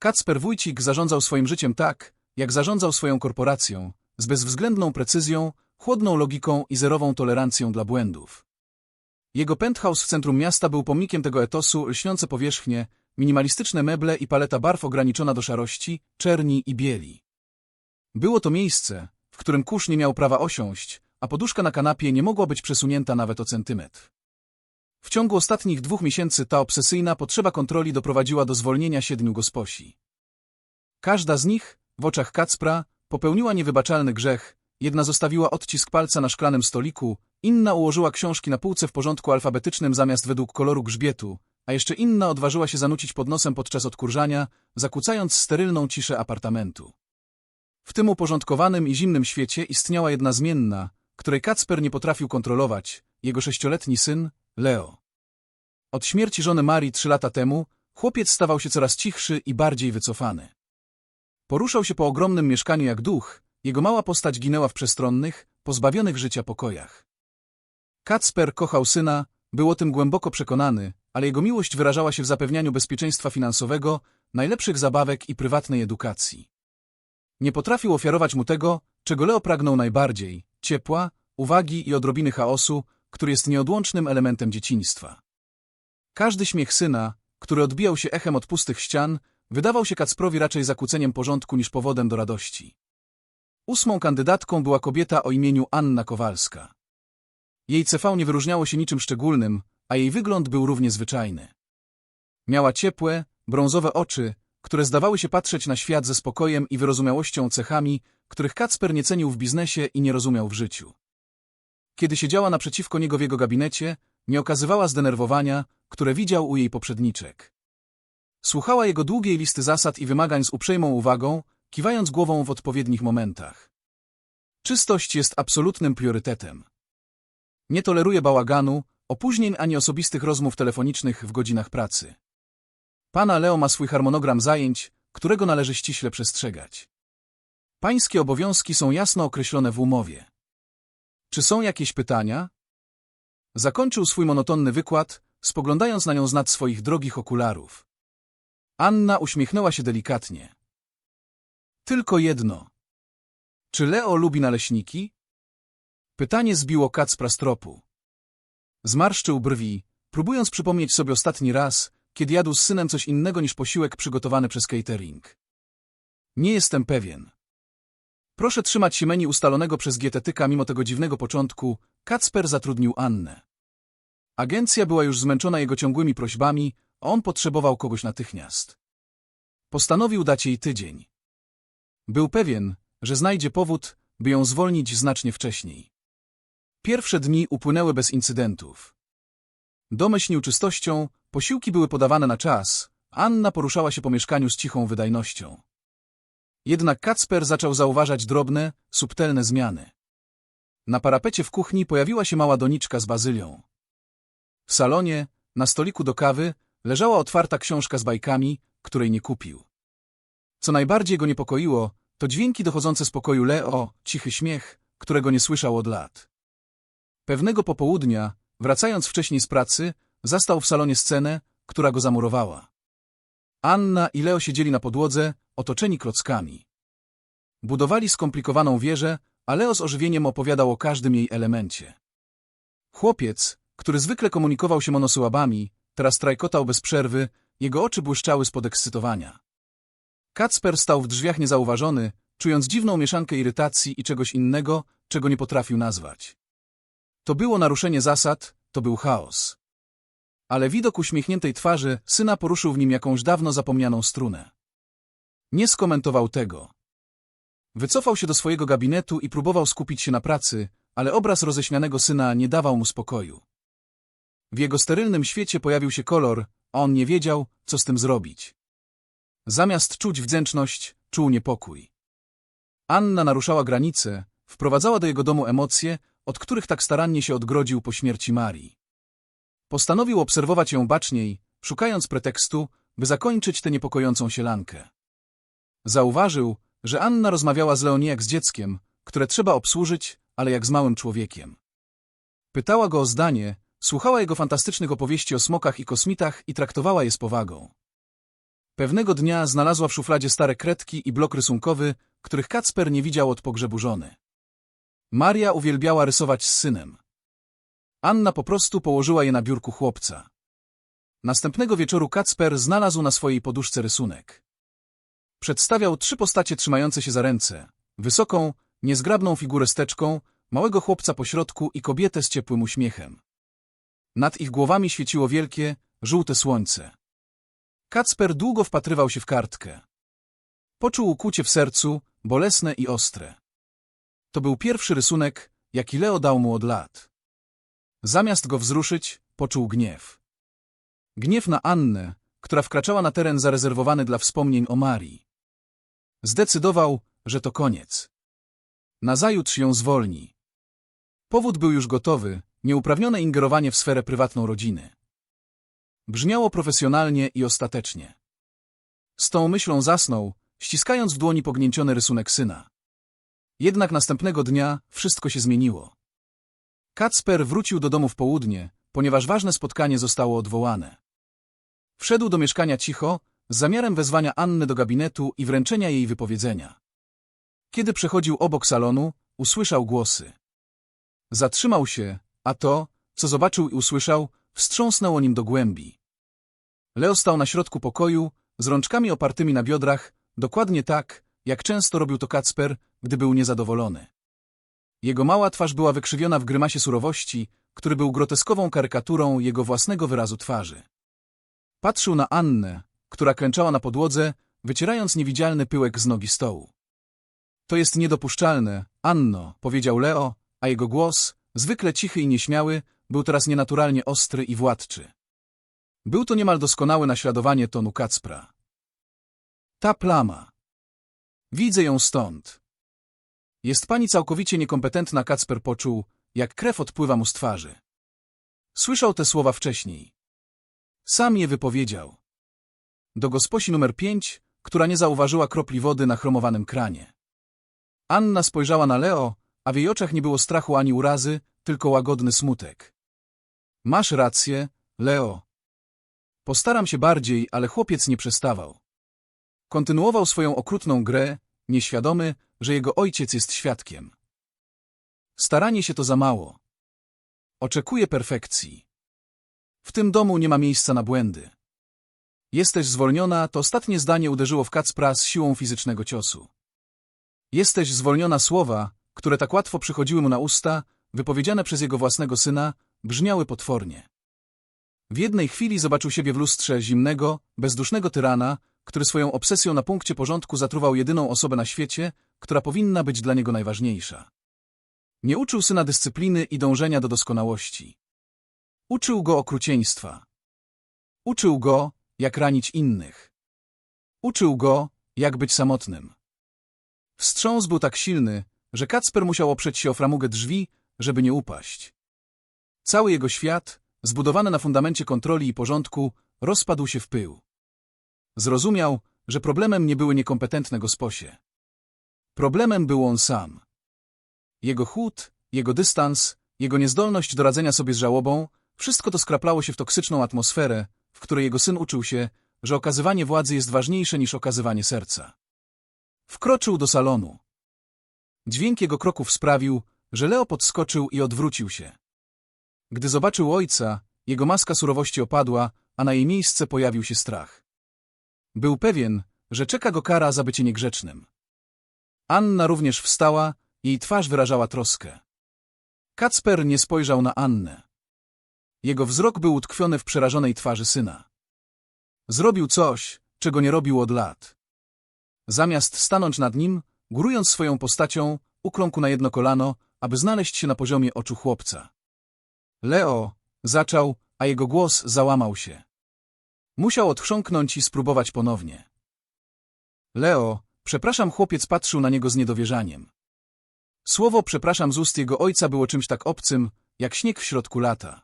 Kacper Wójcik zarządzał swoim życiem tak, jak zarządzał swoją korporacją, z bezwzględną precyzją, chłodną logiką i zerową tolerancją dla błędów. Jego penthouse w centrum miasta był pomnikiem tego etosu, lśniące powierzchnie, minimalistyczne meble i paleta barw ograniczona do szarości, czerni i bieli. Było to miejsce, w którym kurz nie miał prawa osiąść, a poduszka na kanapie nie mogła być przesunięta nawet o centymetr. W ciągu ostatnich dwóch miesięcy ta obsesyjna potrzeba kontroli doprowadziła do zwolnienia siedmiu gosposi. Każda z nich, w oczach Kacpra, popełniła niewybaczalny grzech, jedna zostawiła odcisk palca na szklanym stoliku, inna ułożyła książki na półce w porządku alfabetycznym zamiast według koloru grzbietu, a jeszcze inna odważyła się zanucić pod nosem podczas odkurzania, zakłócając sterylną ciszę apartamentu. W tym uporządkowanym i zimnym świecie istniała jedna zmienna, której Kacper nie potrafił kontrolować, jego sześcioletni syn, Leo. Od śmierci żony Marii trzy lata temu, chłopiec stawał się coraz cichszy i bardziej wycofany. Poruszał się po ogromnym mieszkaniu jak duch, jego mała postać ginęła w przestronnych, pozbawionych życia pokojach. Kacper kochał syna, był o tym głęboko przekonany, ale jego miłość wyrażała się w zapewnianiu bezpieczeństwa finansowego, najlepszych zabawek i prywatnej edukacji. Nie potrafił ofiarować mu tego, czego Leo pragnął najbardziej – ciepła, uwagi i odrobiny chaosu, który jest nieodłącznym elementem dzieciństwa. Każdy śmiech syna, który odbijał się echem od pustych ścian, wydawał się Kacprowi raczej zakłóceniem porządku niż powodem do radości. Ósmą kandydatką była kobieta o imieniu Anna Kowalska. Jej CV nie wyróżniało się niczym szczególnym, a jej wygląd był równie zwyczajny. Miała ciepłe, brązowe oczy, które zdawały się patrzeć na świat ze spokojem i wyrozumiałością cechami, których Kacper nie cenił w biznesie i nie rozumiał w życiu. Kiedy siedziała naprzeciwko niego w jego gabinecie, nie okazywała zdenerwowania, które widział u jej poprzedniczek. Słuchała jego długiej listy zasad i wymagań z uprzejmą uwagą, kiwając głową w odpowiednich momentach. Czystość jest absolutnym priorytetem. Nie toleruje bałaganu, opóźnień ani osobistych rozmów telefonicznych w godzinach pracy. Pana Leo ma swój harmonogram zajęć, którego należy ściśle przestrzegać. Pańskie obowiązki są jasno określone w umowie. Czy są jakieś pytania? Zakończył swój monotonny wykład, spoglądając na nią z nad swoich drogich okularów. Anna uśmiechnęła się delikatnie. Tylko jedno. Czy Leo lubi naleśniki? Pytanie zbiło Kacpra z tropu. Zmarszczył brwi, próbując przypomnieć sobie ostatni raz, kiedy jadł z synem coś innego niż posiłek przygotowany przez catering. Nie jestem pewien. Proszę trzymać się menu ustalonego przez dietetyka mimo tego dziwnego początku, Kacper zatrudnił Annę. Agencja była już zmęczona jego ciągłymi prośbami, a on potrzebował kogoś natychmiast. Postanowił dać jej tydzień. Był pewien, że znajdzie powód, by ją zwolnić znacznie wcześniej. Pierwsze dni upłynęły bez incydentów. Domyślnił czystością, posiłki były podawane na czas, Anna poruszała się po mieszkaniu z cichą wydajnością. Jednak Kacper zaczął zauważać drobne, subtelne zmiany. Na parapecie w kuchni pojawiła się mała doniczka z bazylią. W salonie, na stoliku do kawy, leżała otwarta książka z bajkami, której nie kupił. Co najbardziej go niepokoiło, to dźwięki dochodzące z pokoju Leo, cichy śmiech, którego nie słyszał od lat. Pewnego popołudnia, wracając wcześniej z pracy, zastał w salonie scenę, która go zamurowała. Anna i Leo siedzieli na podłodze, otoczeni klockami. Budowali skomplikowaną wieżę, a Leo z ożywieniem opowiadał o każdym jej elemencie. Chłopiec, który zwykle komunikował się monosyłabami, teraz trajkotał bez przerwy, jego oczy błyszczały z podekscytowania. Kacper stał w drzwiach niezauważony, czując dziwną mieszankę irytacji i czegoś innego, czego nie potrafił nazwać. To było naruszenie zasad, to był chaos. Ale widok uśmiechniętej twarzy syna poruszył w nim jakąś dawno zapomnianą strunę. Nie skomentował tego. Wycofał się do swojego gabinetu i próbował skupić się na pracy, ale obraz roześmianego syna nie dawał mu spokoju. W jego sterylnym świecie pojawił się kolor, a on nie wiedział, co z tym zrobić. Zamiast czuć wdzięczność, czuł niepokój. Anna naruszała granice, wprowadzała do jego domu emocje, od których tak starannie się odgrodził po śmierci Marii. Postanowił obserwować ją baczniej, szukając pretekstu, by zakończyć tę niepokojącą sielankę. Zauważył, że Anna rozmawiała z Leonie jak z dzieckiem, które trzeba obsłużyć, ale jak z małym człowiekiem. Pytała go o zdanie, słuchała jego fantastycznych opowieści o smokach i kosmitach i traktowała je z powagą. Pewnego dnia znalazła w szufladzie stare kredki i blok rysunkowy, których Kacper nie widział od pogrzebu żony. Maria uwielbiała rysować z synem. Anna po prostu położyła je na biurku chłopca. Następnego wieczoru Kacper znalazł na swojej poduszce rysunek. Przedstawiał trzy postacie trzymające się za ręce. Wysoką, niezgrabną figurę steczką, małego chłopca po środku i kobietę z ciepłym uśmiechem. Nad ich głowami świeciło wielkie, żółte słońce. Kacper długo wpatrywał się w kartkę. Poczuł ukucie w sercu, bolesne i ostre. To był pierwszy rysunek, jaki Leo dał mu od lat. Zamiast go wzruszyć, poczuł gniew. Gniew na Annę, która wkraczała na teren zarezerwowany dla wspomnień o Marii. Zdecydował, że to koniec. Nazajutrz ją zwolni. Powód był już gotowy, nieuprawnione ingerowanie w sferę prywatną rodziny. Brzmiało profesjonalnie i ostatecznie. Z tą myślą zasnął, ściskając w dłoni pognięciony rysunek syna. Jednak następnego dnia wszystko się zmieniło. Kacper wrócił do domu w południe, ponieważ ważne spotkanie zostało odwołane. Wszedł do mieszkania cicho, z zamiarem wezwania Anny do gabinetu i wręczenia jej wypowiedzenia. Kiedy przechodził obok salonu, usłyszał głosy. Zatrzymał się, a to, co zobaczył i usłyszał, wstrząsnęło nim do głębi. Leo stał na środku pokoju, z rączkami opartymi na biodrach, dokładnie tak, jak często robił to Kacper, gdy był niezadowolony. Jego mała twarz była wykrzywiona w grymasie surowości, który był groteskową karykaturą jego własnego wyrazu twarzy. Patrzył na Annę, która klęczała na podłodze, wycierając niewidzialny pyłek z nogi stołu. To jest niedopuszczalne, Anno, powiedział Leo, a jego głos, zwykle cichy i nieśmiały, był teraz nienaturalnie ostry i władczy. Był to niemal doskonałe naśladowanie tonu Kacpra. Ta plama. Widzę ją stąd. Jest pani całkowicie niekompetentna, Kacper poczuł, jak krew odpływa mu z twarzy. Słyszał te słowa wcześniej. Sam je wypowiedział. Do gosposi numer pięć, która nie zauważyła kropli wody na chromowanym kranie. Anna spojrzała na Leo, a w jej oczach nie było strachu ani urazy, tylko łagodny smutek. Masz rację, Leo. Postaram się bardziej, ale chłopiec nie przestawał. Kontynuował swoją okrutną grę, nieświadomy, że jego ojciec jest świadkiem. Staranie się to za mało. Oczekuje perfekcji. W tym domu nie ma miejsca na błędy. Jesteś zwolniona, to ostatnie zdanie uderzyło w Kacpra z siłą fizycznego ciosu. Jesteś zwolniona słowa, które tak łatwo przychodziły mu na usta, wypowiedziane przez jego własnego syna, brzmiały potwornie. W jednej chwili zobaczył siebie w lustrze zimnego, bezdusznego tyrana, który swoją obsesją na punkcie porządku zatruwał jedyną osobę na świecie, która powinna być dla niego najważniejsza. Nie uczył syna dyscypliny i dążenia do doskonałości. Uczył go okrucieństwa. Uczył go, jak ranić innych. Uczył go, jak być samotnym. Wstrząs był tak silny, że Kacper musiał oprzeć się o framugę drzwi, żeby nie upaść. Cały jego świat, zbudowany na fundamencie kontroli i porządku, rozpadł się w pył. Zrozumiał, że problemem nie były niekompetentne gosposie. Problemem był on sam. Jego chłód, jego dystans, jego niezdolność do radzenia sobie z żałobą, wszystko to skraplało się w toksyczną atmosferę, w której jego syn uczył się, że okazywanie władzy jest ważniejsze niż okazywanie serca. Wkroczył do salonu. Dźwięk jego kroków sprawił, że Leo podskoczył i odwrócił się. Gdy zobaczył ojca, jego maska surowości opadła, a na jej miejsce pojawił się strach. Był pewien, że czeka go kara za bycie niegrzecznym. Anna również wstała, jej twarz wyrażała troskę. Kacper nie spojrzał na Annę. Jego wzrok był utkwiony w przerażonej twarzy syna. Zrobił coś, czego nie robił od lat. Zamiast stanąć nad nim, górując swoją postacią, ukląkł na jedno kolano, aby znaleźć się na poziomie oczu chłopca. Leo, zaczął, a jego głos załamał się. Musiał odchrząknąć i spróbować ponownie. Leo, przepraszam, chłopiec patrzył na niego z niedowierzaniem. Słowo przepraszam z ust jego ojca było czymś tak obcym, jak śnieg w środku lata.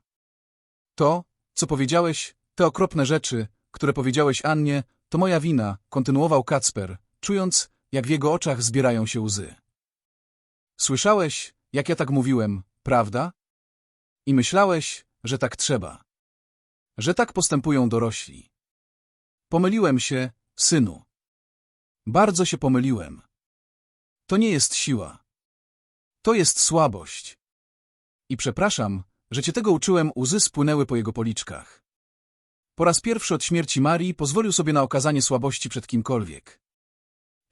To, co powiedziałeś, te okropne rzeczy, które powiedziałeś Annie, to moja wina, kontynuował Kacper, czując, jak w jego oczach zbierają się łzy. Słyszałeś, jak ja tak mówiłem, prawda? I myślałeś, że tak trzeba. Że tak postępują dorośli. Pomyliłem się, synu. Bardzo się pomyliłem. To nie jest siła. To jest słabość. I przepraszam, że cię tego uczyłem, łzy spłynęły po jego policzkach. Po raz pierwszy od śmierci Marii pozwolił sobie na okazanie słabości przed kimkolwiek.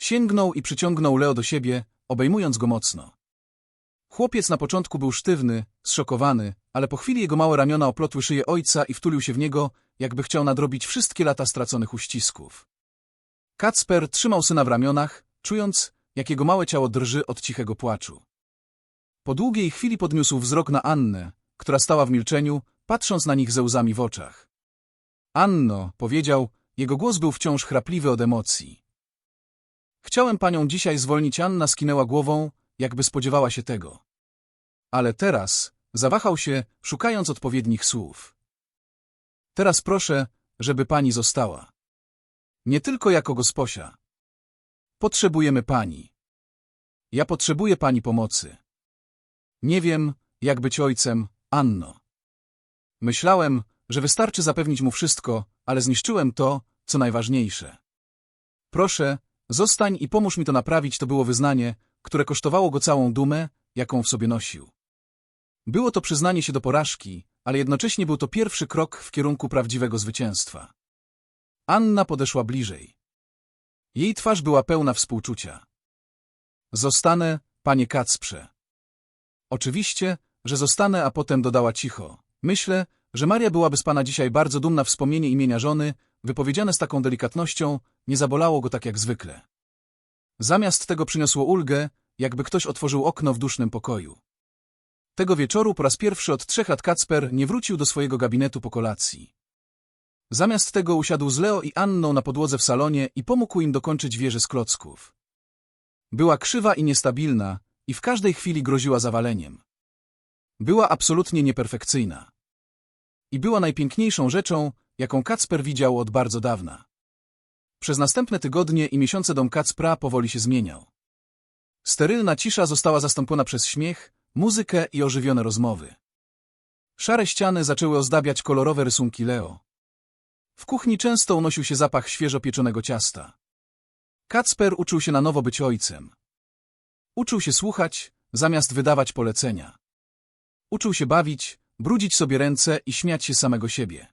Sięgnął i przyciągnął Leo do siebie, obejmując go mocno. Chłopiec na początku był sztywny, zszokowany, ale po chwili jego małe ramiona oplotły szyję ojca i wtulił się w niego, jakby chciał nadrobić wszystkie lata straconych uścisków. Kacper trzymał syna w ramionach, czując, jak jego małe ciało drży od cichego płaczu. Po długiej chwili podniósł wzrok na Annę, która stała w milczeniu, patrząc na nich ze łzami w oczach. Anno, powiedział, jego głos był wciąż chrapliwy od emocji. Chciałem panią dzisiaj zwolnić, Anna skinęła głową, jakby spodziewała się tego. Ale teraz zawahał się, szukając odpowiednich słów. Teraz proszę, żeby pani została. Nie tylko jako gosposia. Potrzebujemy pani. Ja potrzebuję pani pomocy. Nie wiem, jak być ojcem, Anno. Myślałem, że wystarczy zapewnić mu wszystko, ale zniszczyłem to, co najważniejsze. Proszę, zostań i pomóż mi to naprawić, to było wyznanie, które kosztowało go całą dumę, jaką w sobie nosił. Było to przyznanie się do porażki, ale jednocześnie był to pierwszy krok w kierunku prawdziwego zwycięstwa. Anna podeszła bliżej. Jej twarz była pełna współczucia. Zostanę, panie Kacprze. Oczywiście, że zostanę, a potem dodała cicho. Myślę, że Maria byłaby z pana dzisiaj bardzo dumna wspomnienie imienia żony, wypowiedziane z taką delikatnością, nie zabolało go tak jak zwykle. Zamiast tego przyniosło ulgę, jakby ktoś otworzył okno w dusznym pokoju. Tego wieczoru po raz pierwszy od trzech lat Kacper nie wrócił do swojego gabinetu po kolacji. Zamiast tego usiadł z Leo i Anną na podłodze w salonie i pomógł im dokończyć wieżę z klocków. Była krzywa i niestabilna i w każdej chwili groziła zawaleniem. Była absolutnie nieperfekcyjna. I była najpiękniejszą rzeczą, jaką Kacper widział od bardzo dawna. Przez następne tygodnie i miesiące dom Kacpra powoli się zmieniał. Sterylna cisza została zastąpiona przez śmiech, muzykę i ożywione rozmowy. Szare ściany zaczęły ozdabiać kolorowe rysunki Leo. W kuchni często unosił się zapach świeżo pieczonego ciasta. Kacper uczył się na nowo być ojcem. Uczył się słuchać, zamiast wydawać polecenia. Uczył się bawić, brudzić sobie ręce i śmiać się samego siebie.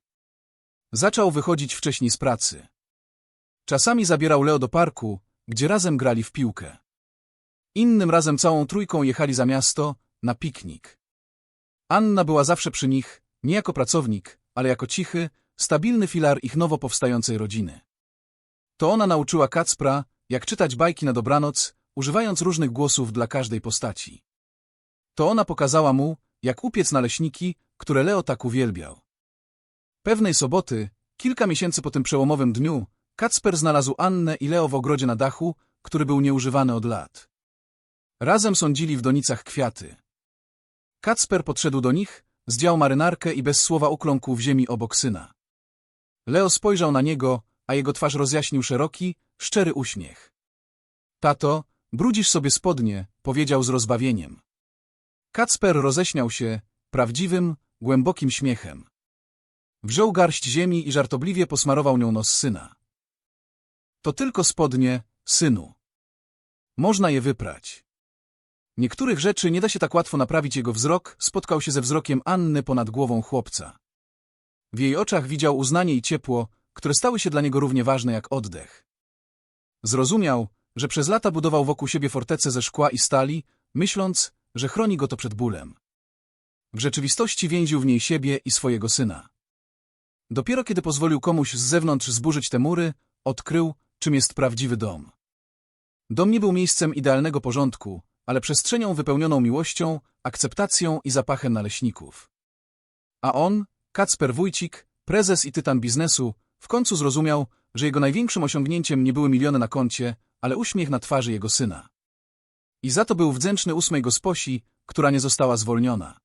Zaczął wychodzić wcześniej z pracy. Czasami zabierał Leo do parku, gdzie razem grali w piłkę. Innym razem całą trójką jechali za miasto, na piknik. Anna była zawsze przy nich, nie jako pracownik, ale jako cichy, stabilny filar ich nowo powstającej rodziny. To ona nauczyła Kacpra, jak czytać bajki na dobranoc, używając różnych głosów dla każdej postaci. To ona pokazała mu, jak upiec naleśniki, które Leo tak uwielbiał. Pewnej soboty, kilka miesięcy po tym przełomowym dniu, Kacper znalazł Annę i Leo w ogrodzie na dachu, który był nieużywany od lat. Razem sądzili w donicach kwiaty. Kacper podszedł do nich, zdjął marynarkę i bez słowa ukląkł w ziemi obok syna. Leo spojrzał na niego, a jego twarz rozjaśnił szeroki, szczery uśmiech. Tato, brudzisz sobie spodnie, powiedział z rozbawieniem. Kacper roześmiał się, prawdziwym, głębokim śmiechem. Wziął garść ziemi i żartobliwie posmarował nią nos syna. To tylko spodnie, synu. Można je wyprać. Niektórych rzeczy nie da się tak łatwo naprawić jego wzrok, spotkał się ze wzrokiem Anny ponad głową chłopca. W jej oczach widział uznanie i ciepło, które stały się dla niego równie ważne jak oddech. Zrozumiał, że przez lata budował wokół siebie fortecę ze szkła i stali, myśląc, że chroni go to przed bólem. W rzeczywistości więził w niej siebie i swojego syna. Dopiero kiedy pozwolił komuś z zewnątrz zburzyć te mury, odkrył, czym jest prawdziwy dom. Dom nie był miejscem idealnego porządku, ale przestrzenią wypełnioną miłością, akceptacją i zapachem naleśników. A on, Kacper Wójcik, prezes i tytan biznesu, w końcu zrozumiał, że jego największym osiągnięciem nie były miliony na koncie, ale uśmiech na twarzy jego syna. I za to był wdzięczny ósmej gosposi, która nie została zwolniona.